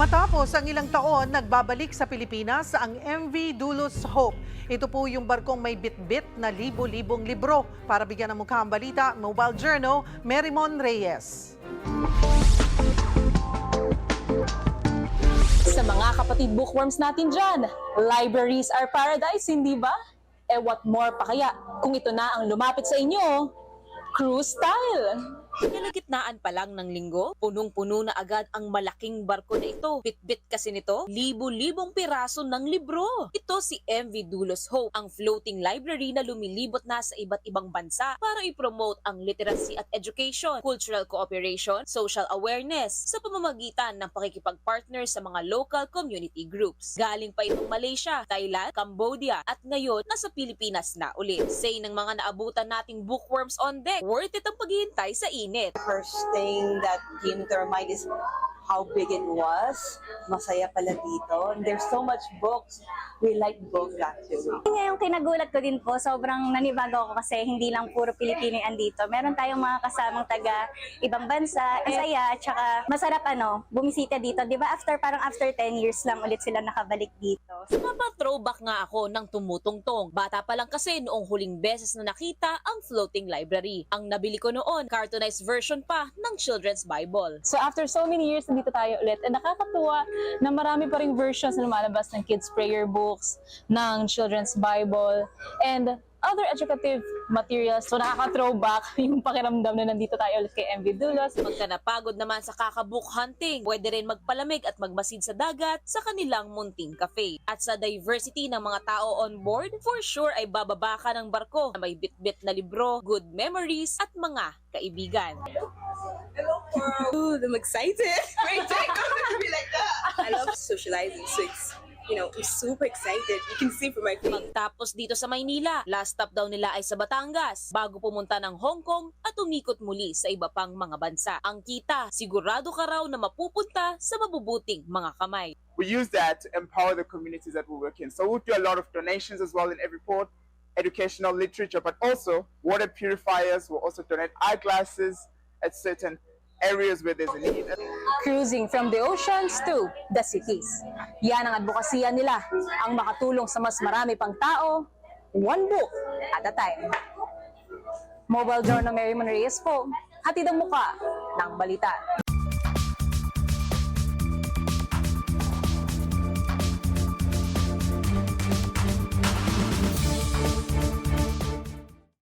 Matapos ang ilang taon, nagbabalik sa Pilipinas ang MV Dulos Hope. Ito po yung barkong may bit-bit na libo-libong libro. Para bigyan ng mukha ang balita, Mobile Journal, Merimon Reyes. Sa mga kapatid bookworms natin dyan, libraries are paradise, hindi ba? Eh what more pa kaya kung ito na ang lumapit sa inyo? Cruise style! Kalagitnaan pa lang ng linggo, punong-puno na agad ang malaking barko na ito. Bit-bit kasi nito, libo-libong piraso ng libro. Ito si MV Dulos Hope, ang floating library na lumilibot na sa iba't ibang bansa para i-promote ang literacy at education, cultural cooperation, social awareness sa pamamagitan ng pakikipag-partner sa mga local community groups. Galing pa itong Malaysia, Thailand, Cambodia at ngayon nasa Pilipinas na ulit. Say ng mga naabutan nating bookworms on deck, worth it ang paghihintay sa init. first thing that came to our mind is how big it was. Masaya pala dito. And there's so much books. We like books actually. Yun nga yung kinagulat ko din po, sobrang nanibago ako kasi hindi lang puro Pilipino yung andito. Meron tayong mga kasamang taga ibang bansa, ang saya, at saka masarap ano, bumisita dito. Di ba after, parang after 10 years lang ulit sila nakabalik dito. Mapa-throwback nga ako ng tumutungtong. Bata pa lang kasi noong huling beses na nakita ang floating library. Ang nabili ko noon, cartoonized version pa ng Children's Bible. So after so many years, nandito tayo ulit. And nakakatuwa na marami pa rin versions na lumalabas ng kids' prayer books, ng children's Bible, and other educative materials. So nakaka-throwback yung pakiramdam na nandito tayo ulit kay MV Dulos. Pagka napagod naman sa kakabook hunting, pwede rin magpalamig at magmasid sa dagat sa kanilang munting cafe. At sa diversity ng mga tao on board, for sure ay bababa ka ng barko na may bit-bit na libro, good memories at mga kaibigan. Dude, I'm excited. Wait, gonna be like that. I love socializing, so it's you know, I'm super excited. You can see from my face. Magtapos dito sa Maynila, last stop daw nila ay sa Batangas bago pumunta ng Hong Kong at umikot muli sa iba pang mga bansa. Ang kita, sigurado ka raw na mapupunta sa mabubuting mga kamay. we use that to empower the communities that we work in. So we do a lot of donations as well in every port, educational literature, but also water purifiers. We'll also donate eyeglasses at certain areas where there's a need. Cruising from the oceans to the cities. Yan ang advokasya nila, ang makatulong sa mas marami pang tao, one book at a time. Mobile Journal Mary Reyes po, hatid ang muka ng balita.